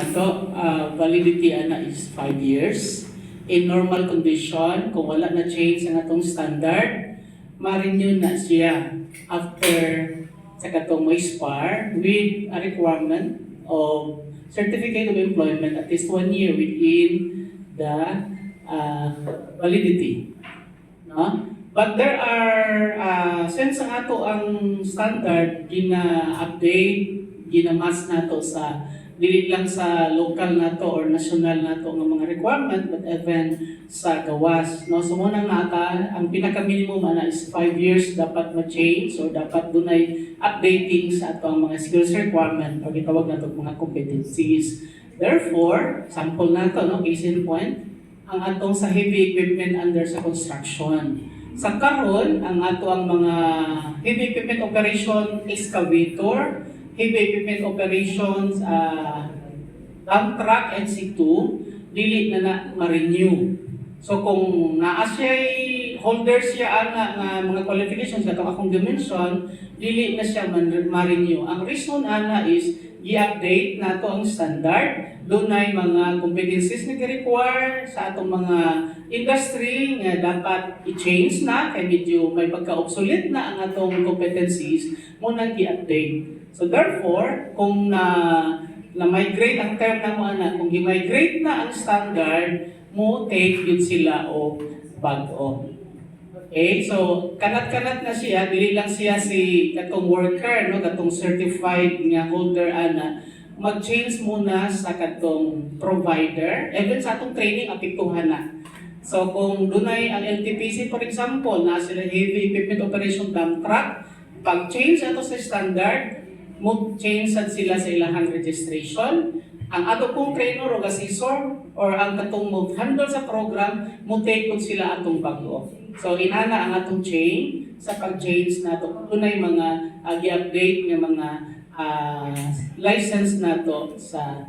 nato, uh, validity ana is 5 years. In normal condition, kung wala na change ang atong standard, ma-renew na siya after sa katong may SPAR with a requirement of certificate of employment at least one year within the uh, validity. No? But there are, uh, since ang ato ang standard, gina-update, ginamas nato sa dili lang sa local nato or national nato ng mga requirement but even sa gawas no? So muna nata ang pinaka minimum ana is 5 years dapat ma-change or dapat dunay updating sa ato ang mga skills requirement o gitawag nato mga competencies. Therefore sample nato no? Case in point ang atong sa heavy equipment under sa construction. Sa karon ang ato ang mga heavy equipment operation excavator heavy equipment operations, uh, dump truck and C2, dili na na ma-renew. So kung naa siya holder siya ana nga mga qualifications nga akong dimension, dili na siya man- ma-renew. Ang reason ana is i-update nato ang standard. Doon ay mga competencies na require sa atong mga industry nga dapat i-change na kay medyo may pagka-obsolete na ang atong competencies mo nang i-update. So therefore, kung na na-migrate ang term na mo ana, kung gi-migrate na ang standard, mo take yun sila o bago. Okay, so kanat-kanat na siya, dili lang siya si katong worker, no, katong certified nga holder ana, mag-change muna sa katong provider, even sa atong training apektuhan na. So kung dunay ang LTPC for example, na sila heavy equipment operation dump truck, pag change ato sa standard, mo change sad sila sa ilahang registration. Ang ato pong trainer o assessor or ang katong mo handle sa program, mo take sila atong bago. So inana ang atong chain sa pag-change nato dunay mga uh, i-update nga mga ah, license nato sa